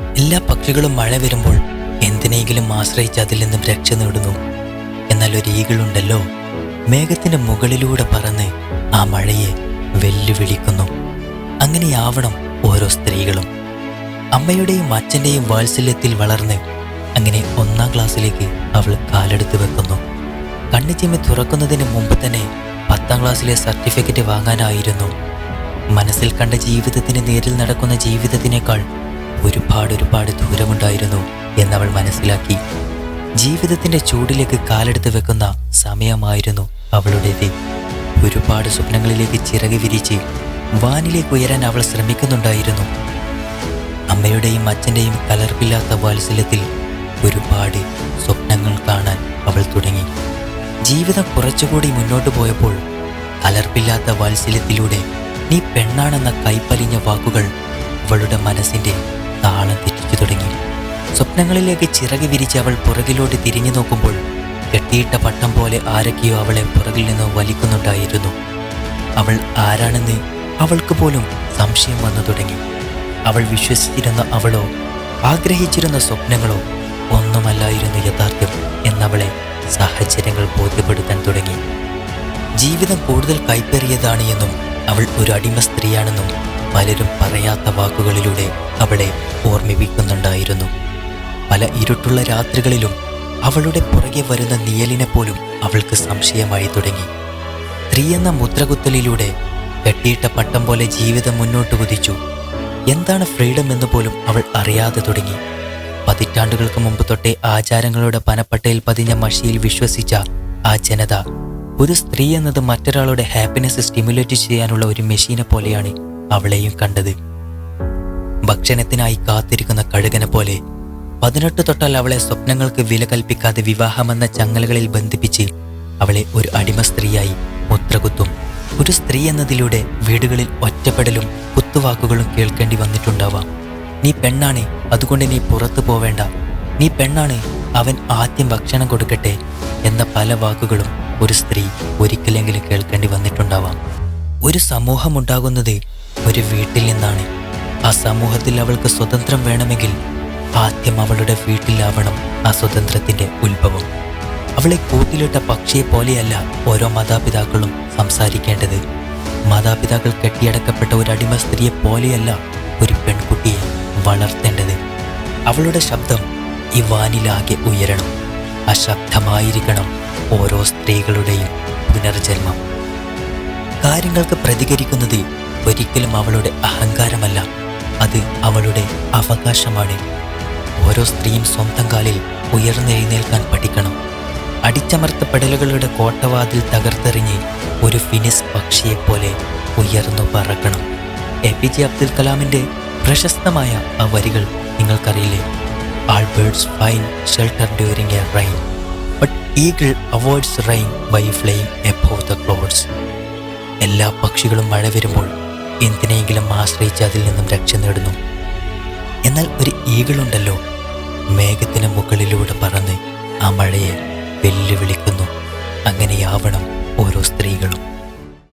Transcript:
എല്ലാ പക്ഷികളും മഴ വരുമ്പോൾ എന്തിനെങ്കിലും ആശ്രയിച്ച് അതിൽ നിന്നും രക്ഷ നേടുന്നു. എന്നാൽ ഒരു ഈകളുണ്ടല്ലോ മേഘത്തിന്റെ മുകളിലൂടെ പറന്ന് ആ മഴയെ വെല്ലുവിളിക്കുന്നു. അങ്ങനെയാവണം ഓരോ സ്ത്രീകളും. അമ്മയുടെയും അച്ഛന്റെയും വാത്സല്യത്തിൽ വളർന്ന് അങ്ങനെ ഒന്നാം ക്ലാസ്സിലേക്ക് അവൾ കാലെടുത്ത് വെക്കുന്നു. കണ്ണു ചിമ്മി തുറക്കുന്നതിന് മുമ്പ് തന്നെ പത്താം ക്ലാസ്സിലെ സർട്ടിഫിക്കറ്റ് വാങ്ങാനായിരുന്നു. മനസ്സിൽ കണ്ട ജീവിതത്തിന് നേരിൽ നടക്കുന്ന ജീവിതത്തിനേക്കാൾ ഒരുപാട് ഒരുപാട് ദൂരമുണ്ടായിരുന്നു എന്നവൾ മനസ്സിലാക്കി. ജീവിതത്തിന്റെ ചൂടിലേക്ക് കാലെടുത്ത് വെക്കുന്ന സമയമായിരുന്നു അവളുടേത് ഒരുപാട് സ്വപ്നങ്ങളിലേക്ക് ചിറക് വിരിച്ച് വാനിലേക്ക് ഉയരാൻ അവൾ ശ്രമിക്കുന്നുണ്ടായിരുന്നു. അമ്മയുടെയും അച്ഛന്റെയും കലർപ്പില്ലാത്ത വാത്സല്യത്തിൽ ഒരുപാട് സ്വപ്നങ്ങൾ കാണാൻ അവൾ തുടങ്ങി. ജീവിതം കുറച്ചുകൂടി മുന്നോട്ട് പോയപ്പോൾ കലർപ്പില്ലാത്ത വാത്സല്യത്തിലൂടെ നീ പെണ്ണാണെന്ന കൈപ്പലിഞ്ഞ വാക്കുകൾ അവളുടെ മനസ്സിന്റെ താളം തെറ്റിച്ചു തുടങ്ങി. സ്വപ്നങ്ങളിലേക്ക് ചിറക് വിരിച്ച് അവൾ പുറകിലോട്ട് തിരിഞ്ഞു നോക്കുമ്പോൾ കെട്ടിയിട്ട പട്ടം പോലെ ആരൊക്കെയോ അവളെ പുറകിൽ നിന്ന് വലിക്കുന്നുണ്ടായിരുന്നു. അവൾ ആരാണെന്ന് അവൾക്ക് പോലും സംശയം വന്നു തുടങ്ങി. അവൾ വിശ്വസിച്ചിരുന്ന അവളോ ആഗ്രഹിച്ചിരുന്ന സ്വപ്നങ്ങളോ ഒന്നുമല്ലായിരുന്നു യഥാർത്ഥം എന്നവളെ സാഹചര്യങ്ങൾ ബോധ്യപ്പെടുത്താൻ തുടങ്ങി. ജീവിതം കൂടുതൽ കൈപ്പേറിയതാണ് എന്നും അവൾ ഒരു അടിമ സ്ത്രീയാണെന്നും പലരും പറയാത്ത വാക്കുകളിലൂടെ അവളെ പല ഇരുട്ടുള്ള രാത്രികളിലും അവളുടെ പുറകെ വരുന്ന നിയലിനെ പോലും അവൾക്ക് സംശയമായി തുടങ്ങി. സ്ത്രീ എന്ന മുദ്രകുത്തലിലൂടെ കെട്ടിയിട്ട പട്ടം പോലെ ജീവിതം മുന്നോട്ട് കുതിച്ചു. എന്താണ് ഫ്രീഡം എന്ന് പോലും അവൾ അറിയാതെ തുടങ്ങി. പതിറ്റാണ്ടുകൾക്ക് മുമ്പ് തൊട്ടേ ആചാരങ്ങളുടെ പനപ്പട്ടയിൽ പതിഞ്ഞ മഷിയിൽ വിശ്വസിച്ച ആ ജനത ഒരു സ്ത്രീ എന്നത് മറ്റൊരാളുടെ ഹാപ്പിനെസ് സ്റ്റിമുലേറ്റ് ചെയ്യാനുള്ള ഒരു മെഷീനെ പോലെയാണ് അവളെയും കണ്ടത്. ഭക്ഷണത്തിനായി കാത്തിരിക്കുന്ന കഴുകനെ പോലെ പതിനെട്ട് തൊട്ടാൽ അവളെ സ്വപ്നങ്ങൾക്ക് വില കൽപ്പിക്കാതെ വിവാഹമെന്ന ചങ്ങലകളിൽ ബന്ധിപ്പിച്ച് അവളെ ഒരു അടിമ സ്ത്രീയായി മുദ്രകുത്തും ഒരു സ്ത്രീ എന്നതിലൂടെ വീടുകളിൽ ഒറ്റപ്പെടലും കുത്തുവാക്കുകളും കേൾക്കേണ്ടി വന്നിട്ടുണ്ടാവാം. നീ പെണ്ണാണ് അതുകൊണ്ട് നീ പുറത്തു പോവേണ്ട. നീ പെണ്ണാണ് അവൻ ആദ്യം ഭക്ഷണം കൊടുക്കട്ടെ എന്ന പല വാക്കുകളും ഒരു സ്ത്രീ ഒരിക്കലെങ്കിലും കേൾക്കേണ്ടി വന്നിട്ടുണ്ടാവാം. ഒരു സമൂഹമുണ്ടാകുന്നത് ഒരു വീട്ടിൽ നിന്നാണ്. ആ സമൂഹത്തിൽ അവൾക്ക് സ്വതന്ത്രം വേണമെങ്കിൽ ആദ്യം അവളുടെ വീട്ടിലാവണം ആ സ്വതന്ത്രത്തിന്റെ ഉത്ഭവം. അവളെ കൂട്ടിലിട്ട പക്ഷിയെ പോലെയല്ല ഓരോ മാതാപിതാക്കളും സംസാരിക്കേണ്ടത്. മാതാപിതാക്കൾ കെട്ടിയടക്കപ്പെട്ട ഒരു അടിമ സ്ത്രീയെ പോലെയല്ല ഒരു പെൺകുട്ടിയെ വളർത്തേണ്ടത്. അവളുടെ ശബ്ദം ഈ വാനിലാകെ ഉയരണം. ആ ശബ്ദമായിരിക്കണം ഓരോ സ്ത്രീകളുടെയും പുനർജന്മം. കാര്യങ്ങൾക്ക് പ്രതികരിക്കുന്നത് ഒരിക്കലും അവളുടെ അഹങ്കാരമല്ല. അത് അവളുടെ അവകാശമാണ്. ഓരോ സ്ത്രീയും സ്വന്തം കാലിൽ ഉയർന്നെഴുന്നേൽക്കാൻ പഠിക്കണം. അടിച്ചമർത്തപ്പെടലുകളുടെ കോട്ടവാതിൽ തകർത്തെറിഞ്ഞ് ഒരു ഫിനിസ് പക്ഷിയെപ്പോലെ ഉയർന്നു പറക്കണം. എ പി ജെ അബ്ദുൽ കലാമിന്റെ പ്രശസ്തമായ ആ വരികൾ നിങ്ങൾക്കറിയില്ലേ? All birds find shelter during a rain but eagle avoids rain by flying above the clouds. എല്ലാ പക്ഷികളും മഴ വരുമ്പോൾ എന്തിനെങ്കിലും ആശ്രയിച്ച് അതിൽ നിന്നും രക്ഷ നേടുന്നു. എന്നാൽ ഒരു ഈകളുണ്ടല്ലോ മേഘത്തിന് മുകളിലൂടെ പറന്ന് ആ മഴയെ വെല്ലുവിളിക്കുന്നു. അങ്ങനെയാവണം ഓരോ സ്ത്രീകളും.